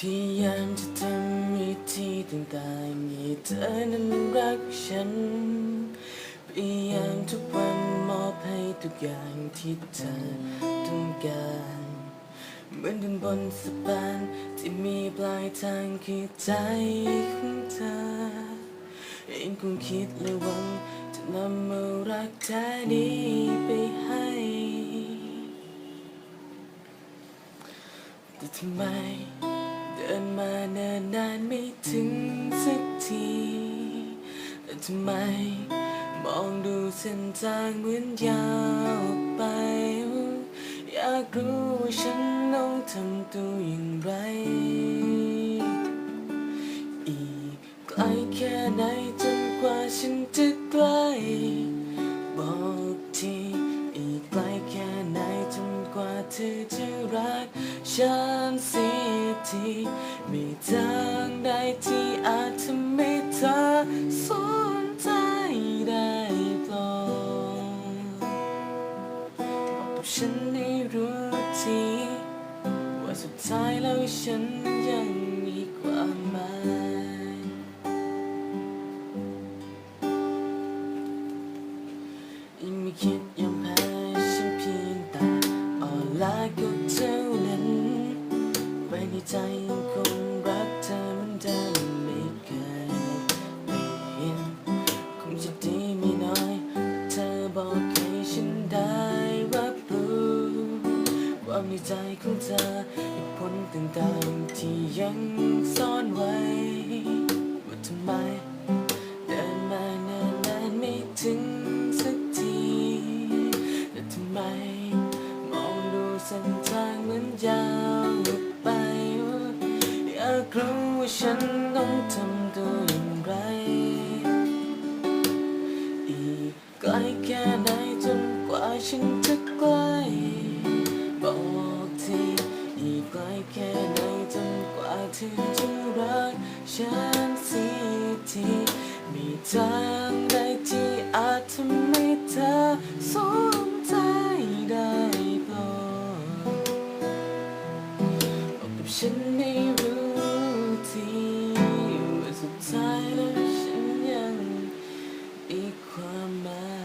พยายามจะทำวิธีต่างๆให้เธอนั้นรักฉัน พยายามทุกวันมอบให้ทุกอย่างที่เธอต้องการ เหมือนเดินบนสะพานที่มีปลายทางคือใจของเธอเองคงคิดและหวังจะนำเอารักแท้นี้ไปให้แต่ทำไม นานนานไม่ถึงสักทีแต่ทำไมมองดูเส้นทางเหมือนยาวออกไป อยากรู้ว่าฉันต้องทำตัวอย่างไร อีกไกลแค่ไหนจนกว่าฉันจะใกล้ เธอจะรักฉันเสียทีมีทางใดที่อาจทำให้เธอสนใจได้ปลงบอกกับฉันให้รู้ทีว่าสุดท้ายแล้วฉันยังมีความหมายยังไม่คิดยอมแพ้ ก็เท่านั้น ไว้ในใจยังคงรักเธอเหมือนเดิมไม่เคยเปลี่ยนคงจะดีไม่น้อย เธอบอกให้ฉันได้รับรู้ความในใจของเธอเหตุผลต่างๆที่ยังซ่อนไว้าวออกไป อยากรู้ว่าฉันต้องทำตัวอย่างไร อีกไกลแค่ไหนจนกว่าฉันจะใกล้ บอกทีอีกไกลแค่ไหนจนกว่าเธอจะรักฉันเสียทีมีใจทำให้เธอ ไม่รู้ที่สุดท้ายแล้วฉันยังมีความหมาย